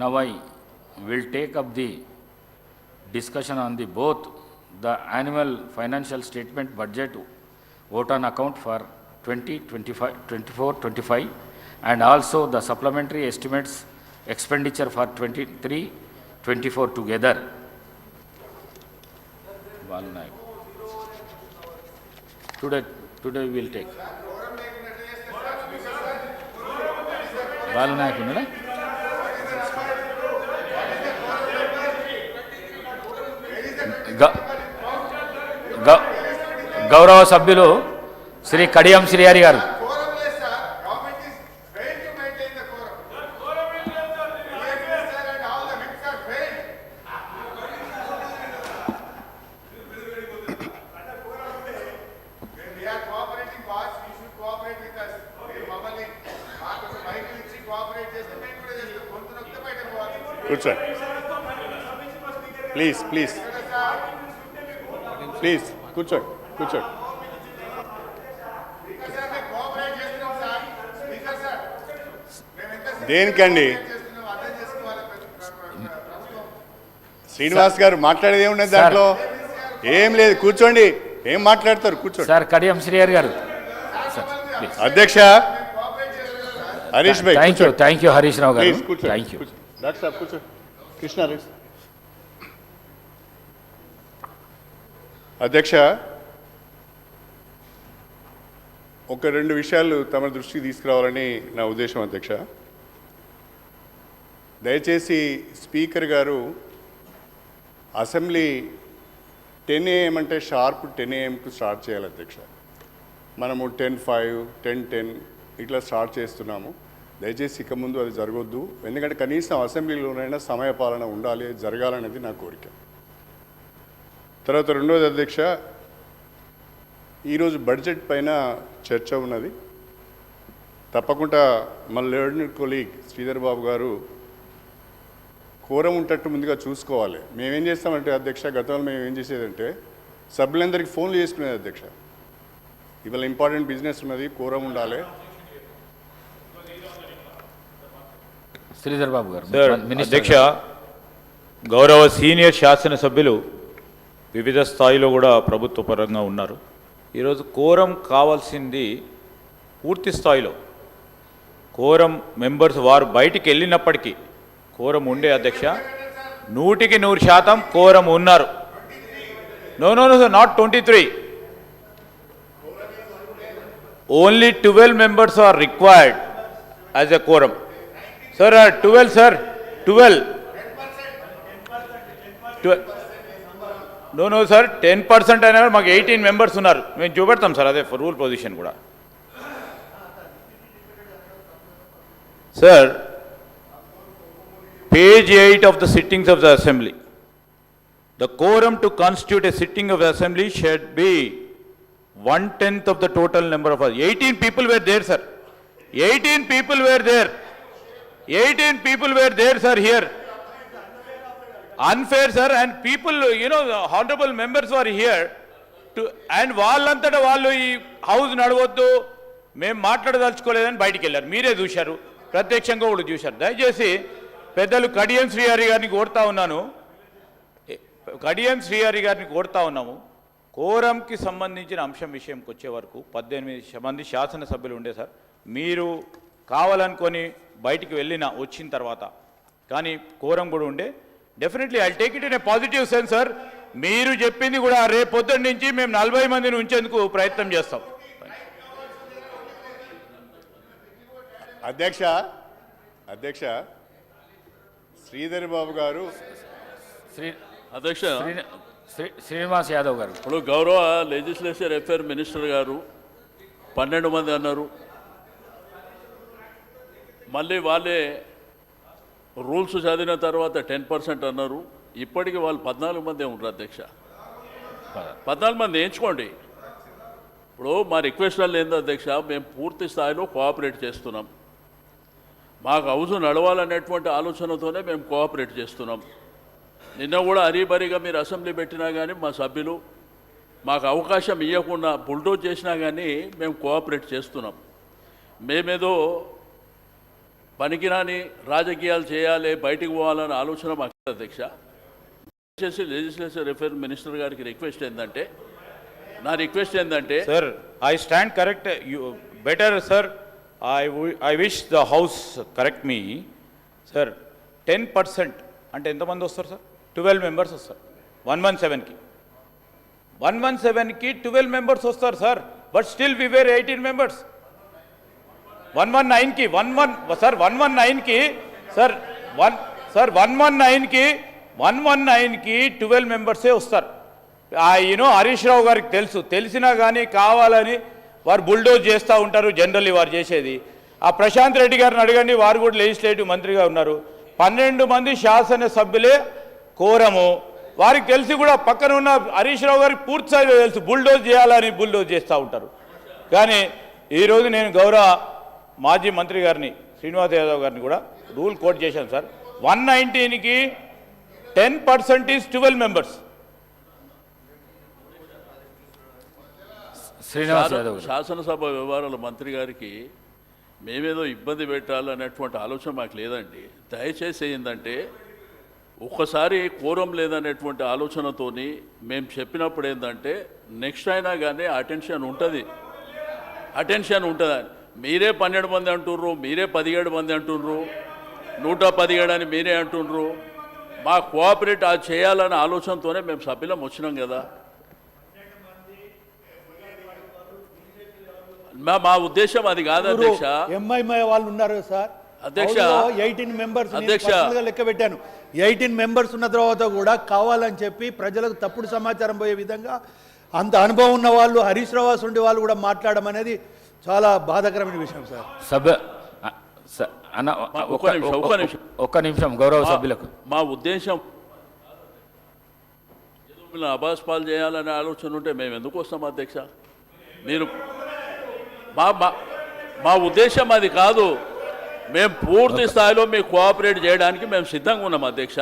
Now I will take up the discussion on the both the annual financial statement budget vote on account for 2024-25 and also the supplementary estimates expenditure for 23, 24 together. Today, today we will take. Balu గౌరవ సభ్యులు శ్రీ కడియం శ్రీహరి గారు. కూర్చోండి please please please కూర్చోండి కూర్చోండి. Sir sir sir దేనికండి? శ్రీనివాస్ గారు మాట్లాడేది ఏమున్నది సార్. దాంట్లో? ఏం లేదు కూర్చోండి. ఏం మాట్లాడతారు? కూర్చోండి. సార్ కడియం శ్రీహరి గారు. సార్ అధ్యక్ష sir Harish Bhai thank you thank you Harish Rao garu. Thank you. Doctor సాబ్ కూర్చోండి. కృష్ణారెడ్డి అధ్యక్ష ఒక రెండు విషయాలు తమ దృష్టికి తీసుకురావాలని నా ఉద్దేశం అధ్యక్ష. దయచేసి speaker garu assembly ten A M sharp ten ఏఎంకు start చేయాలి అధ్యక్ష. మనము టెన్ ఫైవ్ టెన్ టెన్ ఇట్లా స్టార్ట్ చేస్తున్నాము. దయచేసి ఇక ముందు అది జరగొద్దు. ఎందుకంటే కనీసం అసెంబ్లీలోనైనా సమయపాలన ఉండాలి జరగాలనేది నా కోరిక. తర్వాత రెండోది అధ్యక్ష ఈరోజు బడ్జెట్ పైన చర్చ ఉన్నది. తప్పకుండా మన లెర్నర్ కొలీగ్ శ్రీధర్ బాబు గారు కూరం ఉంటట్టు ముందుగా చూసుకోవాలి. మేమేం చేస్తామంటే అధ్యక్ష గతంలో మేము ఏం చేసేదంటే సభ్యులందరికీ ఫోన్లు చేసుకునేది అధ్యక్ష. ఇవాళ ఇంపార్టెంట్ బిజినెస్ ఉన్నది కూరం ఉండాలి. శ్రీధర్ బాబు గారు. అధ్యక్ష గౌరవ సీనియర్ శాసనసభ్యులు వివిధ స్థాయిలో కూడా ప్రభుత్వ పరంగా ఉన్నారు. ఈరోజు కోరం కావాల్సింది పూర్తి స్థాయిలో. కోరం మెంబర్స్ వారు బయటికి వెళ్ళినప్పటికీ కోరం ఉండే అధ్యక్ష నూటికి నూరు శాతం కోరం ఉన్నారు. No no no sir not twenty three only twelve members are required as a quorum sir twelve sir twelve twelve no no sir ten percent అయినా మాకు ఎయిటీన్ మెంబర్స్ ఉన్నారు. మేము చూపెడతాం సార్ అదే రూల్ పొజిషన్ కూడా. Sir page eight of the sittings of the assembly the quorum to constitute a sitting of the assembly shall be one tenth of the total number of eighteen people were there sir eighteen people were there eighteen people were there sir here unfair sir and people you know honourable members are here to and వాళ్ళంతటా వాళ్ళు ఈ house నడవద్దు మేము మాట్లాడదలుచుకోలేదని బయటికి వెళ్ళారు. మీరే చూశారు. ప్రత్యక్షంగా కూడా చూశారు. దయచేసి పెద్దలు కడియం శ్రీహరి గారిని కోరుతా ఉన్నాను. కడియం శ్రీహరి గారిని కోరుతా ఉన్నాము. కోరంకి సంబంధించిన అంశం విషయంకి వచ్చే వరకు పద్దెనిమిది మంది శాసనసభ్యులు ఉండే సార్. మీరు కావాలనుకొని బయటికి వెళ్ళిన వచ్చిన తర్వాత. కానీ కోరం కూడా ఉండే. Definitely I take it in a positive sense sir మీరు చెప్పింది కూడా రేపు పొద్దున్న నుంచి మేము నలభై మందిని ఉంచేందుకు ప్రయత్నం చేస్తాం. అధ్యక్ష అధ్యక్ష శ్రీధర్ బాబు గారు. శ్రీ అధ్యక్ష శ్రీ- శ్రీ- శ్రీనివాస్ యాదవ్ గారు. ఇప్పుడు గౌరవ లెజిస్లేచర్ అఫేర్ మినిస్టర్ గారు పన్నెండు మంది అన్నారు. మళ్ళీ వాళ్ళే రూల్స్ చదివిన తర్వాత టెన్ పర్సెంట్ అన్నారు. ఇప్పటికి వాళ్ళు పద్నాలుగు మంది ఉంటారు అధ్యక్ష. పద్నాలుగు మంది ఎంచుకోండి. ఇప్పుడు మా రిక్వెస్ట్ ఏందో అధ్యక్ష? మేము పూర్తి స్థాయిలో కోఆపరేట్ చేస్తున్నాం. మాకు హౌస్ నడవాలనేటువంటి ఆలోచనతోనే మేము కోఆపరేట్ చేస్తున్నాం. నిన్న కూడా అరీబరీగా మీరు అసెంబ్లీ పెట్టినా కానీ మా సభ్యులు మాకు అవకాశం ఇవ్వకుండా బుల్డోజ్ చేసినా కానీ మేము కోఆపరేట్ చేస్తున్నాం. మేమేదో పనికిరాని రాజకీయాలు చేయాలి బయటికి పోవాలనే ఆలోచన మాకు అధ్యక్ష. దయచేసి లెజిస్లేచర్ అఫేర్ మినిస్టర్ గారికి రిక్వెస్ట్ ఏంటంటే నా రిక్వెస్ట్ ఏంటంటే sir I stand correct you better sir I I wish the house correct me sir ten percent అంటే ఎంతమంది వస్తారు సార్ ట్వెల్వ్ మెంబర్స్ వస్తారు. వన్ వన్ సెవెన్కి వన్ వన్ సెవెన్కి ట్వెల్వ్ మెంబర్స్ వస్తారు sir but still we were eighteen members one one నైన్కి one one sir one one నైన్కి sir one sir one one నైన్కి వన్ వన్ నైన్కి ట్వెల్వ్ మెంబర్సే వస్తారు. యూనో హరీష్ రావు గారికి తెలుసు. తెలిసినా కానీ కావాలని వారు బుల్డోజ్ చేస్తూ ఉంటారు జనరల్లీ వారు చేసేది. ఆ ప్రశాంత్ రెడ్డి గారిని అడగండి వారు కూడా లెజిస్లేటివ్ మంత్రిగా ఉన్నారు. పన్నెండు మంది శాసనసభ్యులే కోరము. వారికి తెలిసి కూడా పక్కన ఉన్న హరీష్ రావు గారికి పూర్తి తెలుసు. బుల్డోజ్ చేయాలని బుల్డోజ్ చేస్తూ ఉంటారు. కానీ ఈరోజు నేను గౌరవ మాజీ మంత్రి గారిని శ్రీనివాస్ యాదవ్ గారిని కూడా రూల్ కోట్ చేశాను sir. One నైన్టీన్కి ten percent is twelve members. Srinivas Yadav. శాసనసభ వ్యవహారాల మంత్రి గారికి మేమేదో ఇబ్బంది పెట్టాలనేటువంటి ఆలోచన మాకు లేదండి. దయచేసి ఏంటంటే ఒక్కసారి కోరం లేదనేటువంటి ఆలోచనతోని మేము చెప్పినప్పుడు ఏంటంటే నెక్స్ట్ అయినా కానీ అటెన్షన్ ఉంటుంది. అటెన్షన్ ఉంటుంది మీరే పన్నెండు మంది అంటుర్రు మీరే పదిహేడు మంది అంటుర్రు నూట పదిహేడు అని మీరే అంటుర్రు మా కోఆపరేట్ అది చేయాలనే ఆలోచనతోనే మేము సభ్యులం వచ్చినాం కదా. మా మా ఉద్దేశం అది కాదు అధ్యక్ష. ఎంఐఎంఐ వాళ్ళు ఉన్నారు సార్. అధ్యక్ష, ఎయిటీన్ మెంబర్స్ అధ్యక్ష. లెక్క పెట్టాను. ఎయిటీన్ మెంబర్స్ ఉన్న తర్వాత కూడా కావాలని చెప్పి ప్రజలకు తప్పుడు సమాచారం పోయే విధంగా అంత అనుభవం ఉన్న వాళ్ళు హరీష్ రావాస్ ఉండే వాళ్ళు కూడా మాట్లాడడం అనేది చాలా బాధాకరమైన విషయం సార్. సభ్య అ, స- అన్న ఒక్క నిమిషం, ఒక్క నిమిషం. ఒక్క నిమిషం గౌరవ సభ్యులకు. మా ఉద్దేశం వీళ్ళని అబాస్పాలు చేయాలనే ఆలోచన ఉంటే మేము ఎందుకు వస్తాం అధ్యక్ష? మీరు మా మా- మా ఉద్దేశం అది కాదు. మేము పూర్తి స్థాయిలో మీకు కోఆపరేట్ చేయడానికి మేము సిద్ధంగా ఉన్నాం అధ్యక్ష.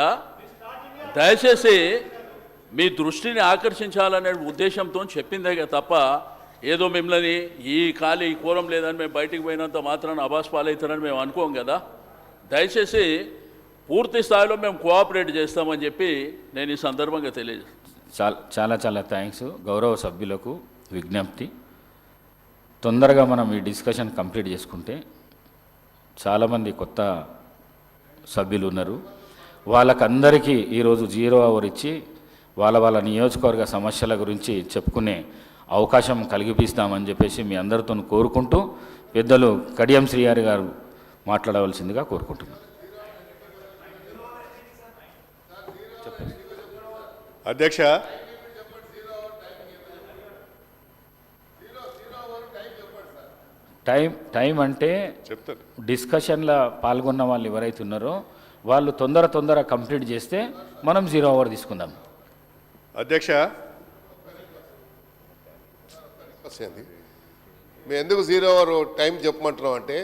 దయచేసి మీ దృష్టిని ఆకర్షించాలనే ఉద్దేశంతో చెప్పిందే తప్ప ఏదో మిమ్మల్ని ఈ ఖాళీ ఈ కూరం లేదని మేము బయటికి పోయినంత మాత్రాన అబాస్ పాలవుతారని మేము అనుకోం కదా. దయచేసి పూర్తి స్థాయిలో మేము కోఆపరేట్ చేస్తామని చెప్పి నేను ఈ సందర్భంగా తెలియజేస్తాను చాలా చాలా చాలా థ్యాంక్స్ గౌరవ సభ్యులకు విజ్ఞప్తి. తొందరగా మనం ఈ డిస్కషన్ కంప్లీట్ చేసుకుంటే చాలామంది కొత్త సభ్యులు ఉన్నారు. వాళ్ళకందరికీ ఈరోజు జీరో అవర్ ఇచ్చి వాళ్ళ వాళ్ళ నియోజకవర్గ సమస్యల గురించి చెప్పుకునే అవకాశం కలిగిపిస్తామని చెప్పేసి మీ అందరితో కోరుకుంటూ పెద్దలు కడియం శ్రీహారి గారు మాట్లాడవలసిందిగా కోరుకుంటున్నాను. అధ్యక్ష. టైం టైం అంటే చెప్తాను. డిస్కషన్లో పాల్గొన్న వాళ్ళు ఎవరైతే ఉన్నారో వాళ్ళు తొందర తొందర కంప్లీట్ చేస్తే మనం జీరో అవర్ తీసుకుందాం. అధ్యక్ష. వచ్చింది. మేము ఎందుకు జీరో అవర్ టైం చెప్పమంటున్నాం అంటే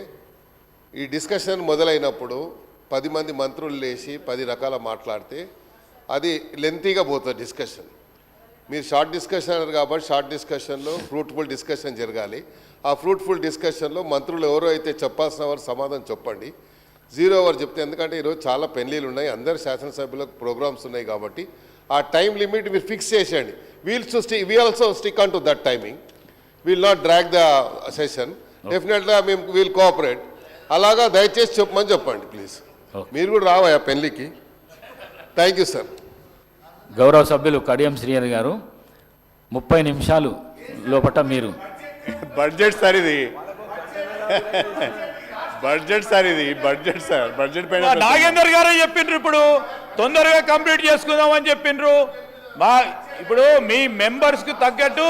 ఈ డిస్కషన్ మొదలైనప్పుడు పది మంది మంత్రులు లేచి పది రకాల మాట్లాడితే అది లెంతీగా పోతుంది డిస్కషన్ మీరు షార్ట్ డిస్కషన్ అన్నారు కాబట్టి షార్ట్ డిస్కషన్లో ఫ్రూట్ఫుల్ డిస్కషన్ జరగాలి. ఆ ఫ్రూట్ఫుల్ డిస్కషన్లో మంత్రులు ఎవరో అయితే చెప్పాల్సిన వారు సమాధానం చెప్పండి. జీరో అవర్ చెప్తే ఎందుకంటే ఈరోజు చాలా పెళ్ళిళ్ళు ఉన్నాయి అందరు శాసనసభ్యులకు ప్రోగ్రామ్స్ ఉన్నాయి కాబట్టి ఆ టైం లిమిట్ మీరు ఫిక్స్ చేసేయండి. We'll to stick we also stick on to that timing will not drag the session డెఫినెట్గా మేము విల్ కోఆపరేట్ అలాగా దయచేసి చెప్పమని చెప్పండి ప్లీజ్. మీరు కూడా రావయ్యా పెళ్ళికి థ్యాంక్ యూ సార్ గౌరవ సభ్యులు కడియం శ్రీహరి గారు ముప్పై నిమిషాలు లోపట మీరు. బడ్జెట్ సార్ ఇది. బడ్జెట్ సార్ ఇది బడ్జెట్ సార్. బడ్జెట్ పైన నాగేందర్ గారే చెప్పిండ్రు ఇప్పుడు. తొందరగా కంప్లీట్ చేసుకుందామని చెప్పిండ్రు. మా ఇప్పుడు మీ మెంబర్స్కి తగ్గట్టు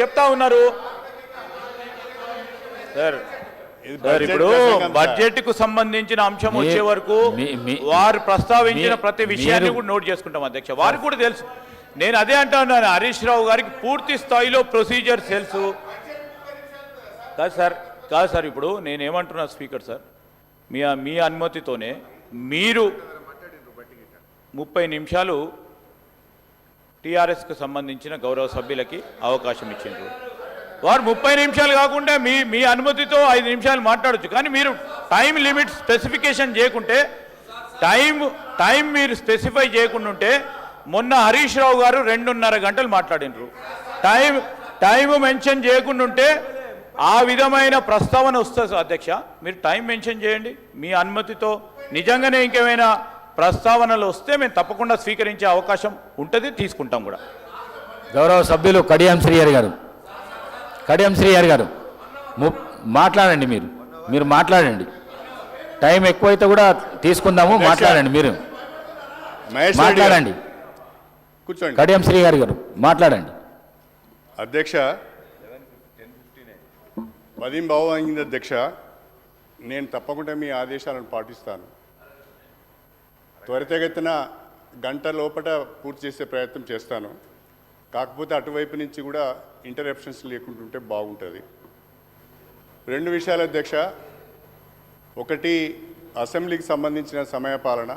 చెప్తా ఉన్నారు. సార్ ఇప్పుడు. బడ్జెట్కు సంబంధించిన అంశం వచ్చే వరకు వారు ప్రస్తావించిన ప్రతి విషయాన్ని కూడా నోట్ చేసుకుంటాం అధ్యక్ష. వారికి కూడా తెలుసు. నేను అదే అంటున్నాను హరీష్ రావు గారికి పూర్తి స్థాయిలో ప్రొసీజర్స్ తెలుసు. కాదు సార్ కాదు సార్ ఇప్పుడు నేను ఏమంటున్నా స్పీకర్ సార్ మీ మీ అనుమతితోనే మీరు ముప్పై నిమిషాలు టీఆర్ఎస్కు సంబంధించిన గౌరవ సభ్యులకి అవకాశం ఇచ్చిండ్రు. వారు ముప్పై నిమిషాలు కాకుండా మీ మీ అనుమతితో ఐదు నిమిషాలు మాట్లాడొచ్చు. కానీ మీరు టైం లిమిట్ స్పెసిఫికేషన్ చేయకుంటే టైం టైం మీరు స్పెసిఫై చేయకుండా ఉంటే మొన్న హరీష్ రావు గారు రెండున్నర గంటలు మాట్లాడినరు టైం టైం మెన్షన్ చేయకుండా ఉంటే ఆ విధమైన ప్రస్తావన వస్తుంది అధ్యక్ష. మీరు టైం మెన్షన్ చేయండి. మీ అనుమతితో. నిజంగానే ఇంకేమైనా ప్రస్తావనలు వస్తే మేము తప్పకుండా స్వీకరించే అవకాశం ఉంటుంది తీసుకుంటాం కూడా. గౌరవ సభ్యులు కడియం శ్రీహరి గారు. కడియం శ్రీహరి గారు ము- మాట్లాడండి మీరు. మీరు మాట్లాడండి. టైం ఎక్కువైతే కూడా తీసుకుందాము మాట్లాడండి మీరు. మాట్లాడండి. కూర్చోండి. కడియం శ్రీహరి గారు మాట్లాడండి. అధ్యక్ష పదిం బావు అయింది అధ్యక్ష నేను తప్పకుండా మీ ఆదేశాలను పాటిస్తాను. త్వరితగతిన గంట లోపల పూర్తి చేసే ప్రయత్నం చేస్తాను. కాకపోతే అటువైపు నుంచి కూడా ఇంటరప్షన్స్ లేకుంటుంటే బాగుంటుంది. రెండు విషయాలు అధ్యక్ష. ఒకటి అసెంబ్లీకి సంబంధించిన సమయపాలన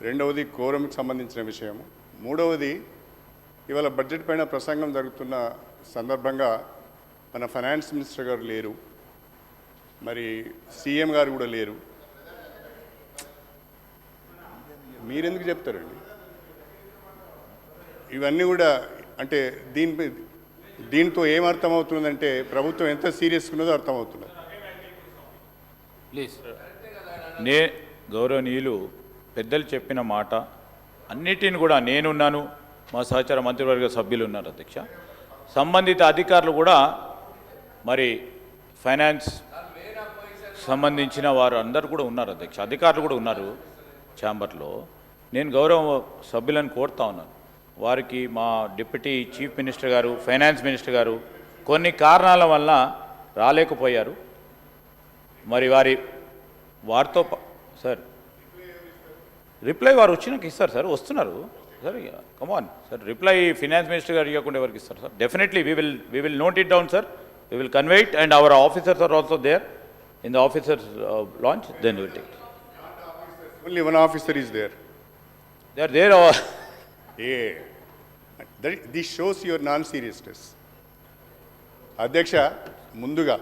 రెండవది కోరంకి సంబంధించిన విషయం మూడవది ఇవాళ బడ్జెట్ పైన ప్రసంగం జరుగుతున్న సందర్భంగా మన ఫైనాన్స్ మినిస్టర్ గారు లేరు. మరి సీఎం గారు కూడా లేరు. మీరెందుకు చెప్తారండి? ఇవన్నీ కూడా అంటే దీనిపై దీంతో ఏం అర్థమవుతుందంటే ప్రభుత్వం ఎంత సీరియస్గా ఉన్నదో అర్థమవుతున్నది. ప్లీజ్. నే గౌరవనీయులు పెద్దలు చెప్పిన మాట అన్నిటిని కూడా నేనున్నాను మా సహచార మంత్రివర్గ సభ్యులు ఉన్నారు అధ్యక్ష. సంబంధిత అధికారులు కూడా మరి ఫైనాన్స్ సంబంధించిన వారు అందరు కూడా ఉన్నారు అధ్యక్ష. అధికారులు కూడా ఉన్నారు ఛాంబర్లో. నేను గౌరవ సభ్యులను కోరుతా ఉన్నాను. వారికి మా deputy chief minister garu finance minister garu కొన్ని కారణాల వల్ల రాలేకపోయారు. మరి వారి వారితో సార్. రిప్లై వారు వచ్చినాక ఇస్తారు సార్ వస్తున్నారు. Sir come on sir reply finance minister garu ఇవ్వకుండా ఎవరికి ఇస్తారు sir? Definitely we will we will note it down sir we will convey it and our officers are also there in the officers lounge then will take only one officer is there they are there a this shows your non seriousness అధ్యక్ష ముందుగా